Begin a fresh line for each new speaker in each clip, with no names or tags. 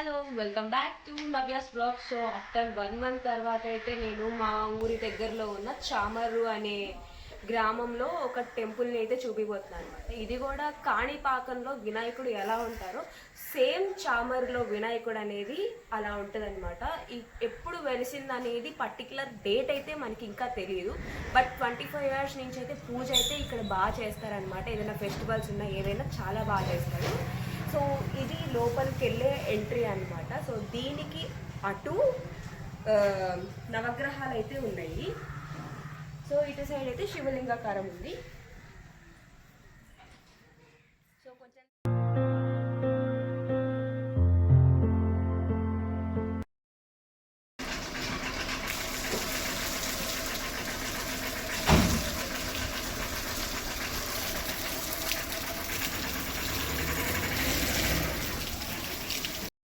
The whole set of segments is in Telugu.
Hello welcome back to Navya's blog so after one month తర్వాత అయితే నేను మా ఊరి దగ్గరలో ఉన్న చామర్రు అనే గ్రామంలో ఒక టెంపుల్ని అయితే చూపిపోతున్నాను అనమాట ఇది కూడా కాణిపాకంలో వినాయకుడు ఎలా ఉంటారో సేమ్ చామర్లో వినాయకుడు అనేది అలా ఉంటుందన్నమాట. అనమాట ఎప్పుడు వెలిసింది అనేది పర్టికులర్ డేట్ అయితే మనకి ఇంకా తెలియదు బట్ ట్వంటీ ఫైవ్ ఇయర్స్ నుంచి అయితే పూజ అయితే ఇక్కడ బాగా చేస్తారనమాట ఏదైనా ఫెస్టివల్స్ ఉన్నా ఏదైనా చాలా బాగా చేస్తారు. సో ఇది లోపలికి వెళ్ళే ఎంట్రీ అన్నమాట. సో దీనికి అటు నవగ్రహాలు అయితే ఉన్నాయి. సో ఇటు సైడ్ అయితే శివలింగాకారం ఉంది.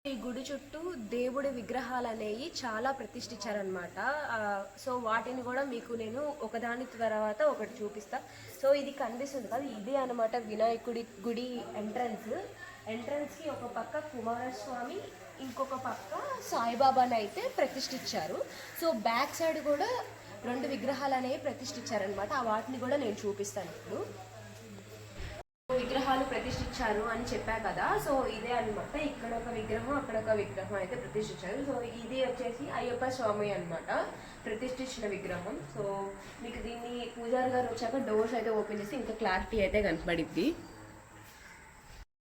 ఈ గుడి చుట్టూ దేవుడి విగ్రహాలు అనేవి చాలా ప్రతిష్ఠించారనమాట సో వాటిని కూడా మీకు నేను ఒకదాని తర్వాత ఒకటి చూపిస్తా. సో ఇది కనిపిస్తుంది కదా ఇది అనమాట వినాయకుడి గుడి ఎంట్రన్స్. ఎంట్రన్స్కి ఒక పక్క కుమారస్వామి ఇంకొక పక్క సాయిబాబాని అయితే ప్రతిష్ఠించారు. సో బ్యాక్ సైడ్ కూడా రెండు విగ్రహాలు అనేవి ప్రతిష్ఠించారనమాట ఆ వాటిని కూడా నేను చూపిస్తాను ఇప్పుడు. ప్రతిష్ఠించారు అని చెప్పా కదా. సో ఇదే అన్నమాట. ఇక్కడ ఒక విగ్రహం అక్కడ ఒక విగ్రహం అయితే ప్రతిష్ఠించారు. సో ఇది వచ్చేసి అయ్యప్ప స్వామి అనమాట ప్రతిష్ఠించిన విగ్రహం. సో మీకు దీన్ని పూజారి గారు వచ్చాక డోర్స్ అయితే ఓపెన్ చేసి ఇంకా క్లారిటీ అయితే కనపడిద్ది.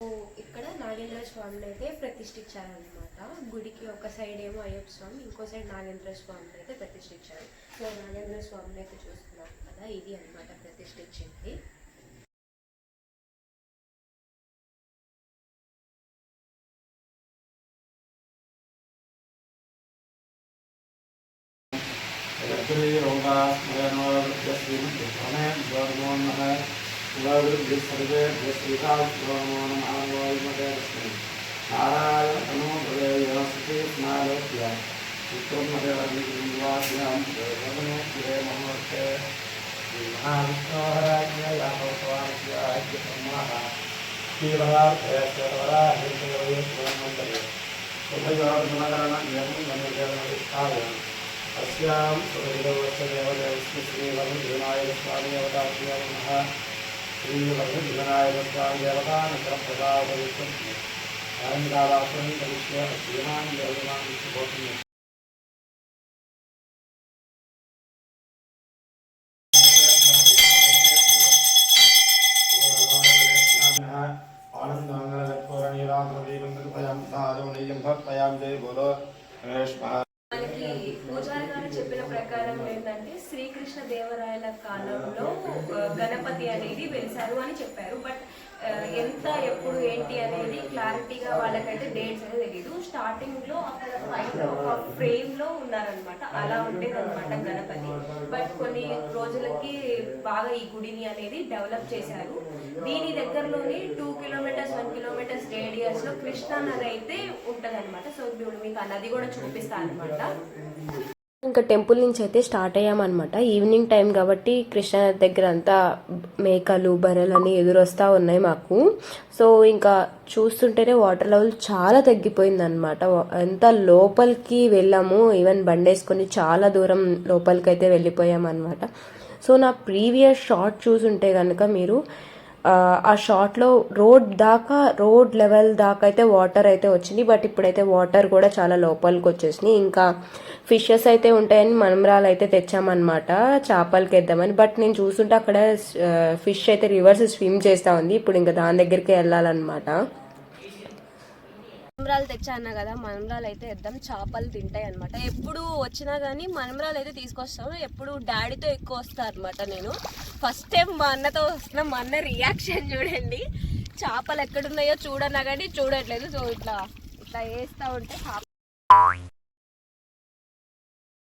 సో ఇక్కడ నాగేంద్ర స్వామిని అయితే ప్రతిష్ఠించారనమాట గుడికి ఒక సైడ్ ఏమో అయ్యప్ప స్వామి ఇంకో సైడ్ నాగేంద్ర స్వామిని అయితే ప్రతిష్ఠించారు. సో నాగేంద్ర స్వామిని అయితే చూస్తున్నారు కదా. ఇది అన్నమాట ప్రతిష్ఠించింది.
फिर होगा जस्वीमुक्तिफलमेन गौरवो नमः गौरवृद्धि सर्वे जस्विका गौरवो नमः गौरवमते तस्मै नारायणो भवे यस्ति स्नालोक्य उत्तमदेवादिवाद्यां देवनोक्ये महोत्ते महाविष्णोराज्य यामोपवाज्याज्य ब्रह्मः श्रीभरार्थयश्वराहिर्देवये
ब्रह्मन्तरे उभयोर्गुणकरणं निर्मलनिर्देवनिष्ठाय अस्यां
सुखदेवत्सदेवदेवस्मिश्रीवर्णजीवनाय स्वामीवताभ्यो नमः श्रीवर्णजीवनाय स्वामीवतानन्तरप्रदावयुक्तम् आनन्दावासनं करिष्य अस्यमां योगिनां सुभोक्तुम् आनन्दाङ्गलकत्पूरणीरात्रदीपं कृपयां सारुणीयं भक्तयां जय बोलो। नरेश
ప్రకారం ఏంటంటే శ్రీకృష్ణ దేవరాయల కాలంలో గణపతి అనేది వెలిసారు అని చెప్పారు. బట్ ఎంత ఎప్పుడు ఏంటి అనేది క్లారిటీగా వాళ్ళకైతే డేట్స్ అనేది తెలియదు స్టార్టింగ్లో అక్కడ పైన ఒక ఫ్రేమ్లో ఉన్నారనమాట అలా ఉండేది అనమాట గణపతి. బట్ కొన్ని రోజులకి బాగా ఈ గుడిని అనేది డెవలప్ చేశారు. దీని దగ్గరలోనే టూ కిలోమీటర్స్ వన్ కిలోమీటర్స్ రేడియస్లో కృష్ణా నది అయితే ఉంటది సో ఇప్పుడు మీకు ఆ నది కూడా చూపిస్తా అనమాట ఇంకా టెంపుల్ నుంచి అయితే స్టార్ట్ అయ్యామన్నమాట. ఈవినింగ్ టైం కాబట్టి కృష్ణ దగ్గర అంతా మేకలు బర్రెలు అన్ని ఎదురొస్తా ఉన్నాయి మాకు. సో ఇంకా చూస్తుంటేనే వాటర్ లెవెల్ చాలా తగ్గిపోయింది అనమాట ఎంత లోపలికి వెళ్ళాము ఈవెన్ బండేసుకొని చాలా దూరం లోపలికి అయితే వెళ్ళిపోయామన్నమాట. సో నా ప్రీవియస్ షార్ట్ చూసుంటే కనుక మీరు ఆ, షార్ట్లో రోడ్ దాకా రోడ్ లెవెల్ దాకా అయితే వాటర్ అయితే వచ్చింది. బట్ ఇప్పుడైతే వాటర్ కూడా చాలా లోపలికి వచ్చేసినాయి. ఇంకా ఫిషెస్ అయితే ఉంటాయని మనమరాలు అయితే తెచ్చామన్నమాట. చేపలకి వేద్దామని బట్ నేను చూస్తుంటే అక్కడ ఫిష్ అయితే రివర్స్ స్విమ్ చేస్తూ ఉంది. ఇప్పుడు ఇంకా దాని దగ్గరికి వెళ్ళాలన్నమాట. మనమరాలు తెచ్చా కదా మనమరాలు అయితే ఇద్దాం చేపలు తింటాయి అనమాట ఎప్పుడు వచ్చినా కానీ మనమరాలు అయితే తీసుకొస్తాను ఎప్పుడు డాడీతో ఎక్కువ వస్తాను అనమాట నేను. ఫస్ట్ టైం మా అన్నతో వస్తున్నా మా అన్న రియాక్షన్ చూడండి. చేపలు ఎక్కడున్నాయో చూడన్నా కానీ చూడట్లేదు. సో ఇట్లా ఇట్లా వేస్తూ ఉంటే